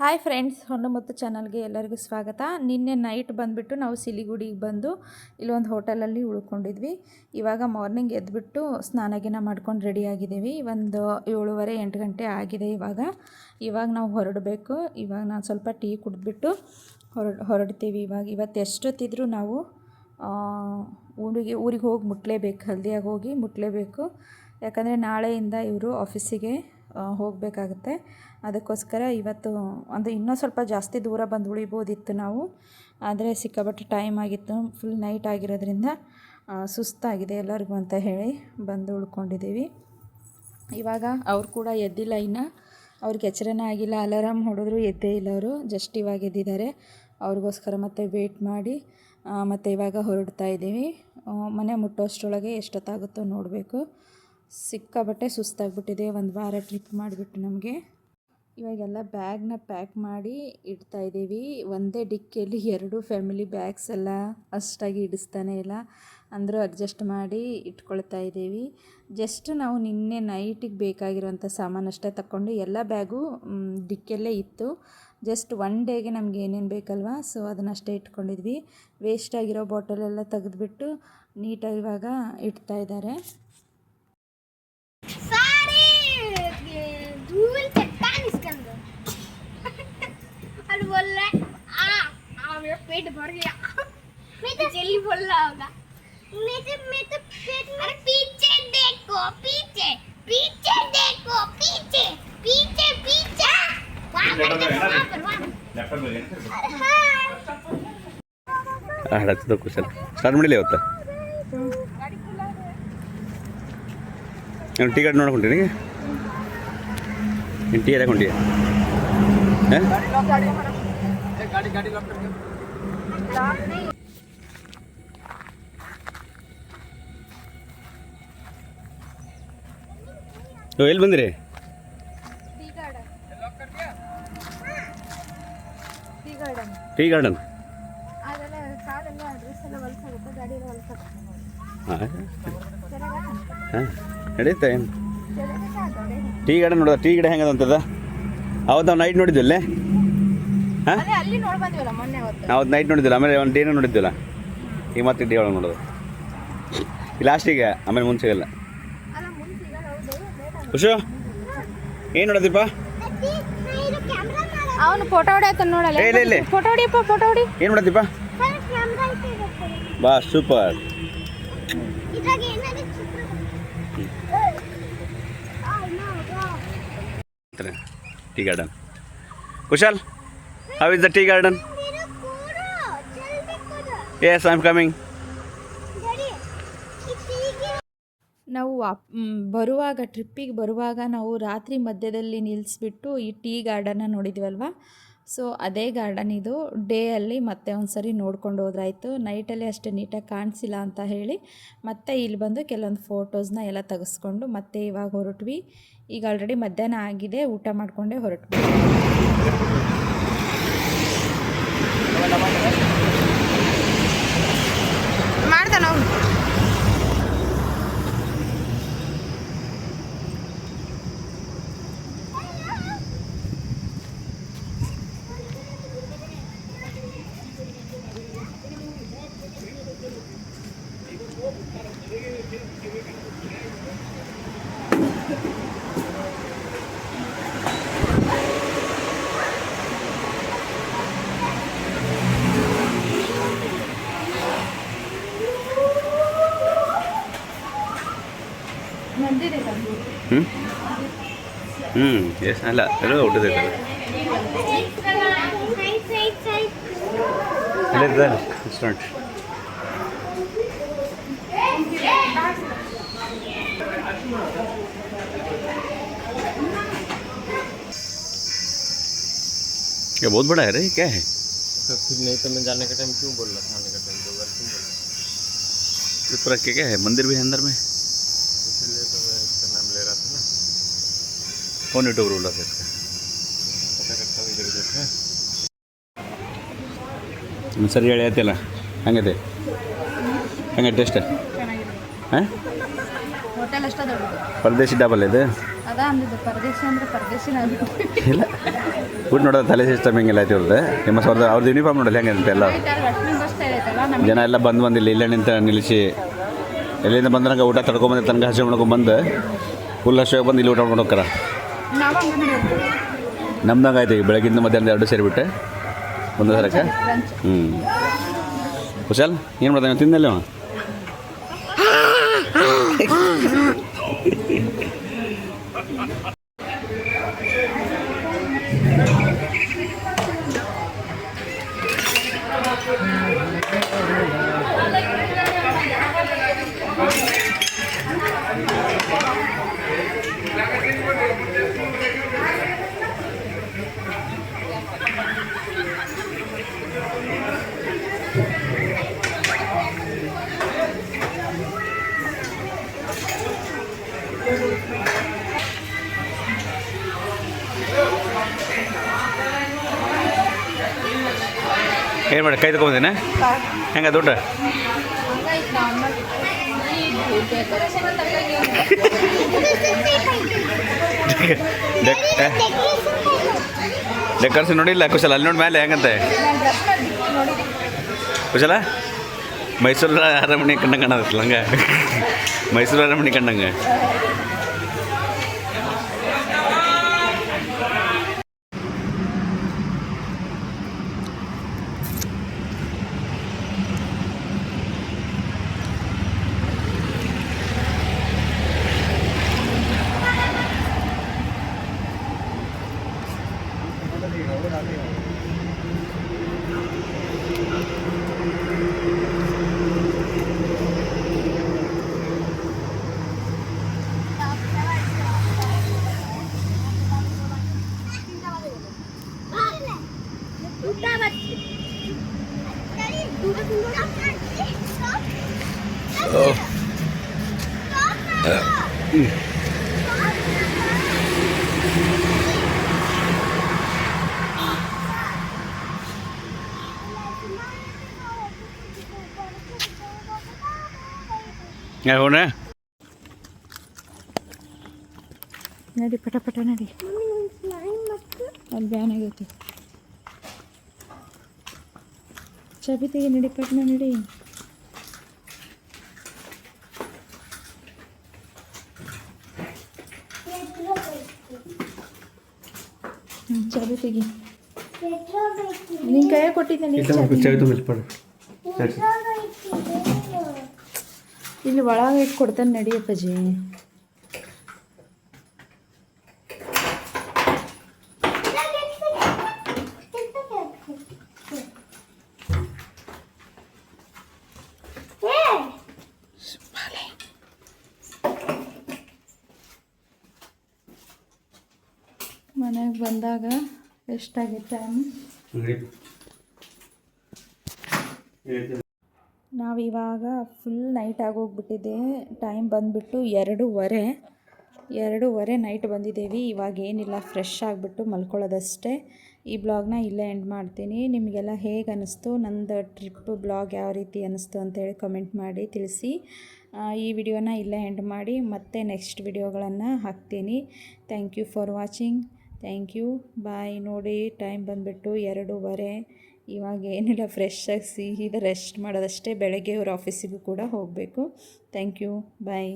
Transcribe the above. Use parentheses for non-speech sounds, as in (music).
Hi friends ಹೊನ್ನು ಮತ್ತು ಚಾನಲ್ಗೆ ಎಲ್ಲರಿಗೂ ಸ್ವಾಗತ. ನಿನ್ನೆ ನೈಟ್ ಬಂದುಬಿಟ್ಟು ನಾವು ಸಿಲಿಗುಡಿಗೆ ಬಂದು ಇಲ್ಲೊಂದು ಹೋಟೆಲಲ್ಲಿ ಉಳ್ಕೊಂಡಿದ್ವಿ. ಇವಾಗ ಮಾರ್ನಿಂಗ್ ಎದ್ದುಬಿಟ್ಟು ಸ್ನಾನಗಿನ ಮಾಡ್ಕೊಂಡು ರೆಡಿ ಆಗಿದ್ದೀವಿ. ಒಂದು ಏಳುವರೆ ಎಂಟು ಗಂಟೆ ಆಗಿದೆ ಇವಾಗ. ಇವಾಗ ನಾವು ಹೊರಡಬೇಕು. ಇವಾಗ ನಾನು ಸ್ವಲ್ಪ ಟೀ ಕುಡಿದ್ಬಿಟ್ಟು ಹೊರ, ಹೊರಡ್ತೀವಿ ಇವಾಗ. ಇವತ್ತು ಎಷ್ಟೊತ್ತಿದ್ರೂ ನಾವು ಊರಿಗೆ ಊರಿಗೆ ಹೋಗಿ ಮುಟ್ಲೇಬೇಕು. ಹಲ್ದಿಯಾಗಿ ಹೋಗಿ ಮುಟ್ಲೇಬೇಕು. ಯಾಕಂದರೆ ನಾಳೆಯಿಂದ ಇವರು ಆಫೀಸಿಗೆ ಹೋಗಬೇಕಾಗುತ್ತೆ. ಅದಕ್ಕೋಸ್ಕರ ಇವತ್ತು, ಅಂದರೆ ಇನ್ನೂ ಸ್ವಲ್ಪ ಜಾಸ್ತಿ ದೂರ ಬಂದು ಉಳಿಬೋದಿತ್ತು ನಾವು. ಆದರೆ ಸಿಕ್ಕಾಪಟ್ಟೆ ಟೈಮ್ ಆಗಿತ್ತು ಫುಲ್ ನೈಟ್ ಆಗಿರೋದ್ರಿಂದ ಸುಸ್ತಾಗಿದೆ ಎಲ್ಲರಿಗೂ ಅಂತ ಹೇಳಿ ಬಂದು ಉಳ್ಕೊಂಡಿದ್ದೀವಿ. ಇವಾಗ ಅವ್ರು ಕೂಡ ಎದ್ದಿಲ್ಲ ಇನ್ನು. ಅವ್ರಿಗೆ ಎಚ್ಚರನೇ ಆಗಿಲ್ಲ ಅಲಾರಾಮ್ ಹೊಡೆದ್ರು ಎದ್ದೇ ಇಲ್ಲ ಅವರು. ಜಸ್ಟ್ ಇವಾಗ ಎದ್ದಿದ್ದಾರೆ. ಅವ್ರಿಗೋಸ್ಕರ ಮತ್ತೆ ವೇಟ್ ಮಾಡಿ ಮತ್ತೆ ಇವಾಗ ಹೊರಡ್ತಾ ಇದ್ದೀವಿ. ಮನೆ ಮುಟ್ಟೋಷ್ಟರೊಳಗೆ ಎಷ್ಟೊತ್ತಾಗುತ್ತೋ ನೋಡಬೇಕು. ಸಿಕ್ಕಾಬಟ್ಟೆ ಸುಸ್ತಾಗ್ಬಿಟ್ಟಿದೆ, ಒಂದು ವಾರ ಟ್ರಿಪ್ ಮಾಡಿಬಿಟ್ಟು ನಮಗೆ. ಇವಾಗೆಲ್ಲ ಬ್ಯಾಗ್ನ ಪ್ಯಾಕ್ ಮಾಡಿ ಇಡ್ತಾ ಇದ್ದೀವಿ. ಒಂದೇ ಡಿಕ್ಕಿಯಲ್ಲಿ ಎರಡು ಫ್ಯಾಮಿಲಿ ಬ್ಯಾಗ್ಸ್ ಎಲ್ಲ ಅಷ್ಟಾಗಿ ಇಡಿಸ್ತಾನೆ ಇಲ್ಲ. ಅಂದರೂ ಅಡ್ಜಸ್ಟ್ ಮಾಡಿ ಇಟ್ಕೊಳ್ತಾ ಇದ್ದೀವಿ. ಜಸ್ಟ್ ನಾವು ನಿನ್ನೆ ನೈಟಿಗೆ ಬೇಕಾಗಿರೋಂಥ ಸಾಮಾನಷ್ಟೇ ತಗೊಂಡು ಎಲ್ಲ ಬ್ಯಾಗು ಡಿಕ್ಕಿಯಲ್ಲೇ ಇತ್ತು. ಜಸ್ಟ್ ಒನ್ ಡೇಗೆ ನಮ್ಗೆ ಏನೇನು ಬೇಕಲ್ವಾ ಸೊ ಅದನ್ನಷ್ಟೇ ಇಟ್ಕೊಂಡಿದ್ವಿ. ವೇಸ್ಟ್ ಆಗಿರೋ ಬಾಟಲೆಲ್ಲ ತೆಗೆದುಬಿಟ್ಟು ನೀಟಾಗಿ ಇವಾಗ ಇಡ್ತಾ ಇದ್ದಾರೆ. धूल चट्टान इसके अंदर और बोल रहा है आ आ मेरा पेट भर गया मैं तो जल्दी बोल रहा होगा मैं तो मैं तो पेट में अरे पीछे देखो पीछे पीछे देखो पीछे पीछे पीछे वहाँ पर देखो वहाँ पर वहाँ पर हाँ ಹಡತ್ತದ ಕುಶಲ ಸ್ಟಾರ್ಟ್ ಮಾಡಿಲ್ಲ ಇವತ್ತು ನಾನು ಟೀ ಗಾಡಿ ನೋಡ್ಕೊಂತೀನಿ ನೀನು ಟೀ ಗಾರ್ಡನ್ ಹೊಂಟಿ ಎಲ್ಲಿ ಬಂದಿರಿ ಟೀ ಗಾರ್ಡನ್ ಗಾಡಿ ಹಾಂ ನಡೀತಾ ಏನು? ಟೀ ಗಾರ್ಡನ್ ನೋಡಿದ? ಟೀ ಗಿಡ ಹೆಂಗದ ಅಂತದ? ಅವತ್ತು ನಾವು ನೈಟ್ ನೋಡಿದ್ವಲ್ಲೇ ಹಾಂ? ಅವತ್ತು ನೈಟ್ ನೋಡಿದ್ದಿಲ್ಲ ಆಮೇಲೆ ಒಂದು ಡೇನ ನೋಡಿದ್ದಿಲ್ಲ ಈಗ ಮತ್ತೆ ಡೇ ಒಳಗೆ ನೋಡೋದು. ಲಾಸ್ಟಿಗೆ ಆಮೇಲೆ ಮುಂಚೆ ಇಲ್ಲ ಖುಷು ಏನು ನೋಡೋದಿಪ್ಪ? ಅವನು ಫೋಟೋ ಹೊಡೆಯತ್ತ ನೋಡಲ್ಲ. ಫೋಟೋ ಹೊಡಿಯಪ್ಪ ಫೋಟೋ ಹೊಡಿ ಏನು ನೋಡೋದಿಪ್ಪ? ಬಾ super tea garden Kushal how is the tea garden yes I am coming ನಾವು ವಾಪ್ ಬರುವಾಗ ಟ್ರಿಪ್ಪಿಗೆ ಬರುವಾಗ ನಾವು ರಾತ್ರಿ ಮಧ್ಯದಲ್ಲಿ ನಿಲ್ಲಿಸ್ಬಿಟ್ಟು ಈ ಟೀ ಗಾರ್ಡನ್ನ ನೋಡಿದ್ವಲ್ವ ಸೊ ಅದೇ ಗಾರ್ಡನ್ ಇದು. ಡೇ ಅಲ್ಲಿ ಮತ್ತೆ ಒಂದು ಸರಿ ನೋಡ್ಕೊಂಡು ಹೋದ್ರಾಯ್ತು. ನೈಟಲ್ಲಿ ಅಷ್ಟೇ ನೀಟಾಗಿ ಕಾಣಿಸಿಲ್ಲ ಅಂತ ಹೇಳಿ ಮತ್ತೆ ಇಲ್ಲಿ ಬಂದು ಕೆಲವೊಂದು ಫೋಟೋಸ್ನ ಎಲ್ಲ ತೆಗೆಸ್ಕೊಂಡು ಮತ್ತೆ ಇವಾಗ ಹೊರಟ್ವಿ. ಈಗ ಆಲ್ರೆಡಿ ಮಧ್ಯಾಹ್ನ ಆಗಿದೆ. ಊಟ ಮಾಡಿಕೊಂಡೇ ಹೊರಟ್ವಿ. Hmm? Hmm, ఎస్ क्या बहुत बड़ा है रे क्या है? तो फिर नहीं तो मैं जाने का टाइम क्यों बोल रहा था? आने का टाइम दो बार क्यों बोल रहा पूरा क्या क्या है? मंदिर भी है अंदर में? कौन यूट्यूबर बोला था इसका पता करता हूँ इधर उधर से ಒಂದು ಸರಿ ಹೇಳಿ ಆಯ್ತಿಲ್ಲ ಹಂಗೈತೆ ಹಂಗೆ ಟೇಸ್ಟ್ ಹಾಂ ಹೋಟೆಲ್ ಅಷ್ಟೇ ದೊಡ್ಡದು ಪರದೇಶಿ ಡಬಲ್ ಇದು ಅದ ಅಂದಿದ್ದು ಪರದೇಶಿ ಅಂದ್ರೆ ಪರದೇಶಿನ ಇಲ್ಲ ಊಟ ನೋಡೋದು ತಲೆ ಸಿಸ್ಟಮ್ ಹಿಂಗೆಲ್ಲ ಐತಿ ಅವ್ರದ್ದು ನಿಮ್ಮ ಅವ್ರದ್ದು ಅವ್ರದ್ದು ಯೂನಿಫಾರ್ಮ್ ನೋಡಲ್ಲ ಹೆಂಗೆ ಅಂತ ಎಲ್ಲ ಜನ ಎಲ್ಲ ಬಂದು ಬಂದಿಲ್ಲ ಇಲ್ಲೇ ನಿಂತ ನಿಲ್ಲಿಸಿ ಎಲ್ಲಿಂದ ಬಂದ್ರಂಗೆ ಊಟ ತಡ್ಕೊಂಬಂದು ತನಕ ಹಸಿ ಮಾಡ್ಕೊಂಬಂದು ಫುಲ್ ಹಸಿ ಬಂದು ಇಲ್ಲಿ ಊಟ ಮಾಡ್ಕೊಂಡು ಹೋಗ್ತಾರ ನಮ್ದಂಗೆ ಆಯ್ತು ಈಗ ಮಧ್ಯಾಹ್ನ ಎರಡು ಸೇರಿಬಿಟ್ಟೆ. ಒಂದು ಸರಕ್ಕೆ ಹ್ಞೂ ಕುಶಾಲ್ ಏನು ಮಾಡ್ತಾನೆ ಅವ ಏನು ಮಾಡಿ ಕೈ ತಗೊಂಬಂದೇನೆ? ಹೆಂಗ ದುಡ್ಡು? (laughs) ಡೆಕೋರೇಷನ್ ನೋಡಿಲ್ಲ ಕುಶಲ ಅಲ್ಲಿ ನೋಡಿ ಮೇಲೆ ಹೆಂಗಂತೆ? ಕುಶಲ ಮೈಸೂರು ಅರಮನೆ ಕಂಡಂಗೆ ಕಾಣತ್ತಲ್ಲ ಹಂಗೆ ಮೈಸೂರು ಅರಮನೆ ಕಂಡಂಗೆ. ಹೋಣ ನಡಿ ಪಟ ಪಟ ನಡಿ ಅಲ್ಲಿ ಬ್ಯಾನ್ ಆಗೈತಿ ಚಾಬಿ ತೆಗಿ ನಡಿ ಪಟ್ನ ನಡಿ ತೆಗಿ ನಿನ್ನ ಕೈಯಾಗ ಕೊಟ್ಟಿದ್ದೆ ಇಲ್ಲಿ ಒಳಗೆ ಇಟ್ಟು ಕೊಡ್ತಾನೆ ನಡಿಯಪ್ಪಾಜಿ ಮನೆಗೆ ಬಂದಾಗ ಎಷ್ಟಾಗಿತ್ತು ಟೈಮ್ ನಾವಿವಾಗ ಫುಲ್ ನೈಟ್ ಆಗೋಗ್ಬಿಟ್ಟಿದೆ. ಟೈಮ್ ಬಂದುಬಿಟ್ಟು ಎರಡೂವರೆ. ಎರಡೂವರೆ ನೈಟ್ ಬಂದಿದ್ದೀವಿ ಇವಾಗ ಏನಿಲ್ಲ ಫ್ರೆಶ್ ಆಗಿಬಿಟ್ಟು ಮಲ್ಕೊಳ್ಳೋದಷ್ಟೇ. ಈ ಬ್ಲಾಗ್ನ ಇಲ್ಲೇ ಎಂಡ್ ಮಾಡ್ತೀನಿ. ನಿಮಗೆಲ್ಲ ಹೇಗೆ ಅನ್ನಿಸ್ತು ನಂದು ಟ್ರಿಪ್ ಬ್ಲಾಗ್ ಯಾವ ರೀತಿ ಅನ್ನಿಸ್ತು ಅಂತೇಳಿ ಕಮೆಂಟ್ ಮಾಡಿ ತಿಳಿಸಿ. ಈ ವಿಡಿಯೋನ ಇಲ್ಲೇ ಎಂಡ್ ಮಾಡಿ ಮತ್ತೆ ನೆಕ್ಸ್ಟ್ ವಿಡಿಯೋಗಳನ್ನು ಹಾಕ್ತೀನಿ. Thank you for watching thank you bye ನೋಡಿ ಟೈಮ್ ಬಂದುಬಿಟ್ಟು ಎರಡೂವರೆ. ಇವಾಗ ಏನಿಲ್ಲ ಫ್ರೆಶ್ ಆಗಿ ರೆಸ್ಟ್ ಮಾಡೋದಷ್ಟೇ. ಬೆಳಗ್ಗೆ ಅವ್ರ ಆಫೀಸಿಗೂ ಕೂಡ ಹೋಗಬೇಕು. Thank you bye